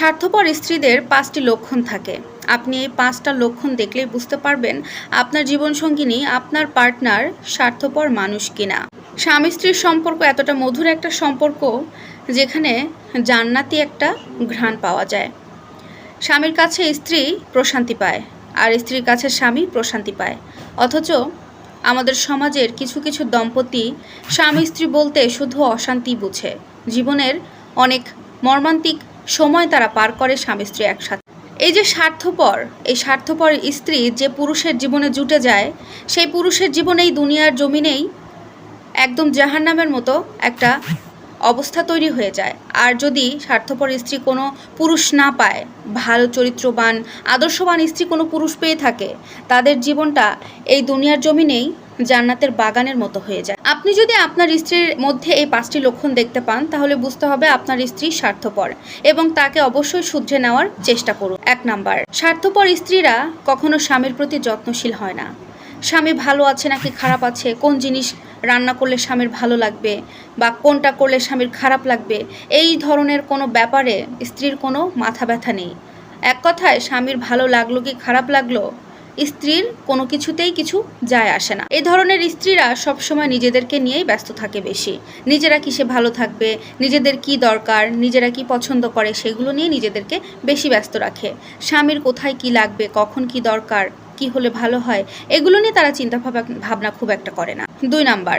স্বার্থপর স্ত্রীদের পাঁচটি লক্ষণ থাকে। আপনি এই পাঁচটা লক্ষণ দেখলেই বুঝতে পারবেন আপনার জীবনসঙ্গিনী আপনার পার্টনার স্বার্থপর মানুষ কিনা। স্বামী স্ত্রীর সম্পর্ক এতটা মধুর একটা সম্পর্ক যেখানে জান্নাতি একটা ঘ্রাণ পাওয়া যায়। স্বামীর কাছে স্ত্রী প্রশান্তি পায় আর স্ত্রীর কাছে স্বামী প্রশান্তি পায়। অথচ আমাদের সমাজের কিছু কিছু দম্পতি স্বামী স্ত্রী বলতে শুধু অশান্তি বুঝে। জীবনের অনেক মর্মান্তিক সময় তারা পার করে স্বামী স্ত্রী একসাথে। এই যে স্বার্থপর, এই স্বার্থপর স্ত্রী যে পুরুষের জীবনে জুটে যায়, সেই পুরুষের জীবনে এই দুনিয়ার জমিনেই একদম জাহান্নামের মতো একটা অবস্থা তৈরি হয়ে যায়। আর যদি স্বার্থপর স্ত্রী কোনো পুরুষ না পায়, ভালো, চরিত্রবান, আদর্শবান স্ত্রী কোনো পুরুষ পেয়ে থাকে, তাদের জীবনটা এই দুনিয়ার জমিনেই জান্নাতের বাগানের মতো হয়ে যায়। আপনি যদি আপনার স্ত্রীর মধ্যে এই পাঁচটি লক্ষণ দেখতে পান, তাহলে বুঝতে হবে আপনার স্ত্রী স্বার্থপর এবং তাকে অবশ্যই শুধরে নেওয়ার চেষ্টা করুন। এক নাম্বার, স্বার্থপর স্ত্রীরা কখনো স্বামীর প্রতি যত্নশীল হয় না। স্বামী ভালো আছে নাকি খারাপ আছে? কোন জিনিস রান্না করলে স্বামীর ভালো লাগবে বা কোনটা করলে স্বামীর খারাপ লাগবে? এই ধরনের কোনো ব্যাপারে স্ত্রীর কোনো মাথা ব্যথা নেই। এক কথায়, স্বামীর ভালো লাগল কি খারাপ লাগল? স্ত্রীর কোনো কিছুতেই কিছু যায় আসে না। এই ধরনের স্ত্রীরা সবসময় নিজেদেরকে নিয়েই ব্যস্ত থাকে বেশি। নিজেরা কিসে ভালো থাকবে, নিজেদের কি দরকার, নিজেরা কি পছন্দ করে, সেগুলো নিয়ে নিজেদেরকে বেশি ব্যস্ত রাখে। স্বামীর কোথায় কি লাগবে, কখন কি দরকার কি হলে ভালো হয়, এগুলো নিয়ে তারা চিন্তা ভাবনা খুব একটা করে না। দুই নাম্বার,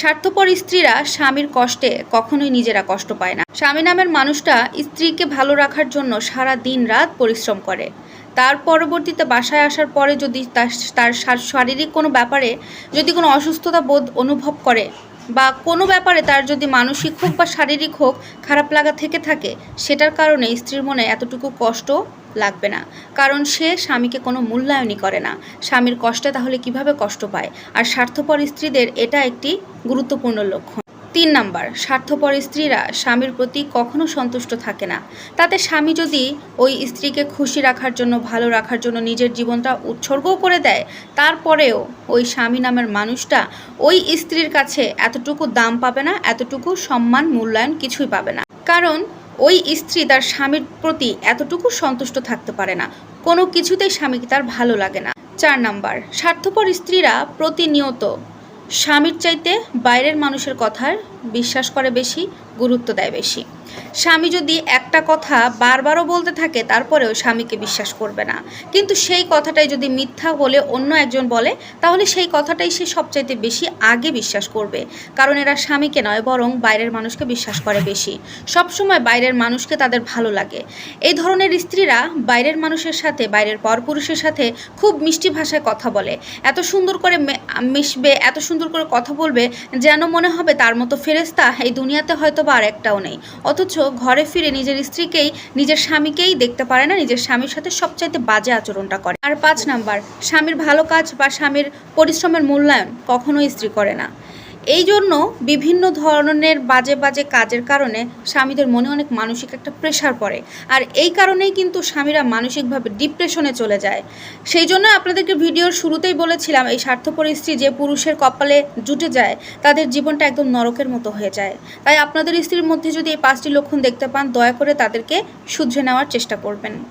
স্বার্থপর স্ত্রীরা স্বামীর কষ্টে কখনোই নিজেরা কষ্ট পায় না। স্বামী নামের মানুষটা স্ত্রীকে ভালো রাখার জন্য সারা দিন রাত পরিশ্রম করে। তার পরবর্তীতে বাসায় আসার পরে যদি তার শারীরিক কোনো ব্যাপারে যদি কোনো অসুস্থতা বোধ অনুভব করে বা কোনো ব্যাপারে তার যদি মানসিক হোক বা শারীরিক হোক খারাপ লাগা থেকে থাকে, সেটার কারণে স্ত্রীর মনে এতটুকু কষ্ট লাগবে না। কারণ সে স্বামীকে কোনো মূল্যায়নই করে না। স্বামীর কষ্টে তাহলে কীভাবে কষ্ট পায়? আর স্বার্থপর স্ত্রীদের এটা একটি গুরুত্বপূর্ণ লক্ষণ। তিন নাম্বার, স্বার্থপর স্ত্রীরা স্বামীর প্রতি কখনো সন্তুষ্ট থাকে না। তাতে স্বামী যদি ওই স্ত্রীকে খুশি রাখার জন্য, ভালো রাখার জন্য নিজের জীবনটা উৎসর্গও করে দেয়, তারপরেও ওই স্বামী নামের মানুষটা ওই স্ত্রীর কাছে এতটুকু দাম পাবে না, এতটুকু সম্মান, মূল্যায়ন কিছুই পাবে না। কারণ ওই স্ত্রী তার স্বামীর প্রতি এতটুকু সন্তুষ্ট থাকতে পারে না। কোনো কিছুতেই স্বামীকে তার ভালো লাগে না। চার নাম্বার, স্বার্থপর স্ত্রীরা প্রতিনিয়ত স্বামীর চাইতে বাইরের মানুষের কথার বিশ্বাস করে বেশি, গুরুত্ব দেয় বেশি। স্বামী যদি একটা কথা বারবারও বলতে থাকে, তারপরেও স্বামীকে বিশ্বাস করবে না। কিন্তু সেই কথাটাই যদি মিথ্যা বলে অন্য একজন বলে, তাহলে সেই কথাটাই সে সবচাইতে বেশি আগে বিশ্বাস করবে। কারণ এরা স্বামীকে নয়, বরং বাইরের মানুষকে বিশ্বাস করে বেশি। সবসময় বাইরের মানুষকে তাদের ভালো লাগে। এই ধরনের স্ত্রীরা বাইরের মানুষের সাথে, বাইরের পরপুরুষের সাথে খুব মিষ্টি ভাষায় কথা বলে। এত সুন্দর করে মিশবে, এত সুন্দর করে কথা বলবে, যেন মনে হবে তার মতো ফেরেস্তা এই দুনিয়াতে হয়তো বা আর একটাও নেই। অথচ ঘরে ফিরে নিজের স্ত্রীকেই, নিজের স্বামীকেই দেখতে পারে না, নিজের স্বামীর সাথে সবচাইতে বাজে আচরণটা করে। আর পাঁচ নাম্বার, স্বামীর ভালো কাজ বা স্বামীর পরিশ্রমের মূল্যায়ন কখনোই স্ত্রী করে না। এই জন্য বিভিন্ন ধরনের বাজে বাজে কাজের কারণে স্বামীদের মনে অনেক মানসিক একটা প্রেশার পড়ে। আর এই কারণেই কিন্তু স্বামীরা মানসিকভাবে ডিপ্রেশনে চলে যায়। সেই জন্য আপনাদেরকে ভিডিওর শুরুতেই বলেছিলাম, এই স্বার্থপর স্ত্রী যে পুরুষের কপালে জুটে যায়, তাদের জীবনটা একদম নরকের মতো হয়ে যায়। তাই আপনাদের স্ত্রীর মধ্যে যদি এই পাঁচটি লক্ষণ দেখতে পান, দয়া করে তাদেরকে শুধরে নেওয়ার চেষ্টা করবেন।